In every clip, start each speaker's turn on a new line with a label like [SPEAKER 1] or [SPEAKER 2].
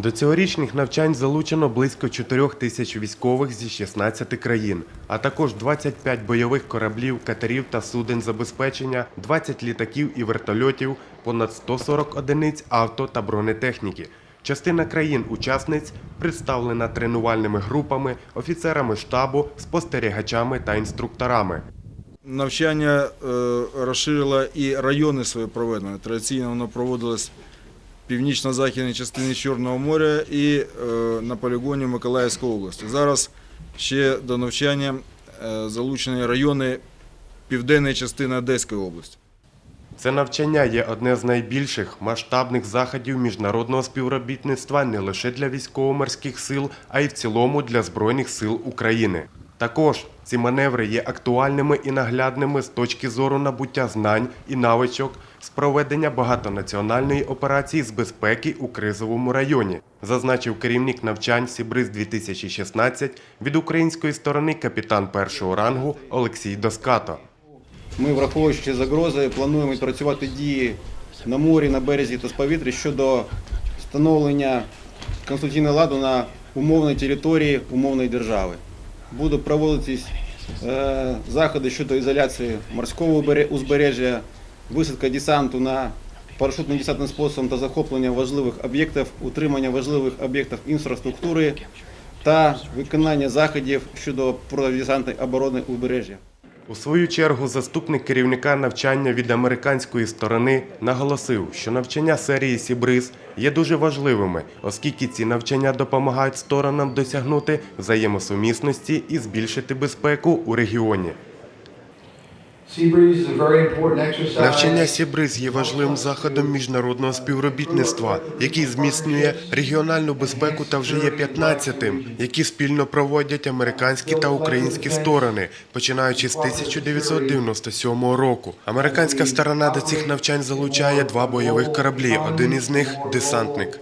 [SPEAKER 1] До цьогорічних навчань залучено близько 4 тисяч військових зі 16 країн, а також 25 бойових кораблів, катерів та суден забезпечення, 20 літаків і вертольотів, понад 140 одиниць авто та бронетехніки. Частина країн-учасниць представлена тренувальними групами, офіцерами штабу, спостерігачами та інструкторами.
[SPEAKER 2] Навчання е, розширило і райони своє проведення. Традиційно воно проводилось північно-західній частині Чорного моря і е, на полігоні Миколаївської області. Зараз ще до навчання е, залучені райони південної частини Одеської області.
[SPEAKER 1] Це навчання є одне з найбільших масштабних заходів міжнародного співробітництва не лише для військово-морських сил, а й в цілому для Збройних сил України. Також ці маневри є актуальними і наглядними з точки зору набуття знань і навичок з проведення багатонаціональної операції з безпеки у кризовому районі, зазначив керівник навчань Сібриз 2016 від української сторони капітан першого рангу Олексій Доскато.
[SPEAKER 3] Ми, враховуючи загрози, плануємо відпрацювати дії на морі, на березі та з повітря щодо встановлення конституційного ладу на умовній території умовної держави. Будуть проводитись е, заходи щодо ізоляції морського узбережжя, висадка десанту на парашютно десантним способом та захоплення важливих об'єктів, утримання важливих об'єктів інфраструктури та виконання заходів щодо протидесантної оборони узбережжя.
[SPEAKER 1] У свою чергу заступник керівника навчання від американської сторони наголосив, що навчання серії Сібриз є дуже важливими, оскільки ці навчання допомагають сторонам досягнути взаємосумісності і збільшити безпеку у регіоні. Навчання Сібриз є важливим заходом міжнародного співробітництва, який зміцнює регіональну безпеку та вже є 15-тим, які спільно проводять американські та українські сторони, починаючи з 1997 року. Американська сторона до цих навчань залучає два бойових кораблі. Один із них десантник.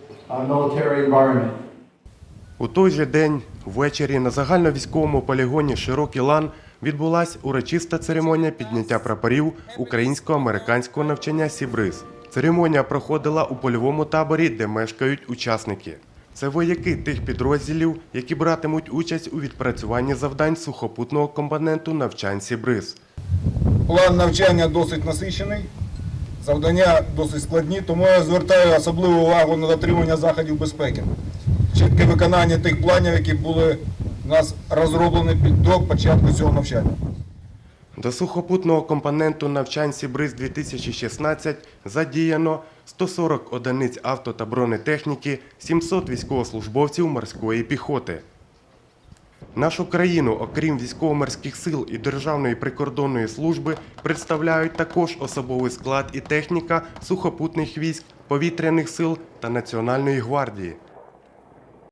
[SPEAKER 1] У той же день ввечері на загальновійськовому полігоні Широкий лан відбулася урочиста церемонія підняття прапорів українсько-американського навчання Сібриз. Церемонія проходила у польовому таборі, де мешкають учасники. Це вояки тих підрозділів, які братимуть участь у відпрацюванні завдань сухопутного компоненту навчань Сібриз.
[SPEAKER 4] План навчання досить насичений, завдання досить складні, тому я звертаю особливу увагу на дотримання заходів безпеки. Чітке виконання тих планів, які були нас розроблені під до початку цього навчання.
[SPEAKER 1] До сухопутного компоненту навчань Сібриз 2016 задіяно 140 одиниць авто та бронетехніки, 700 військовослужбовців морської піхоти. Нашу країну, окрім військово-морських сил і Державної прикордонної служби, представляють також особовий склад і техніка сухопутних військ, повітряних сил та Національної гвардії.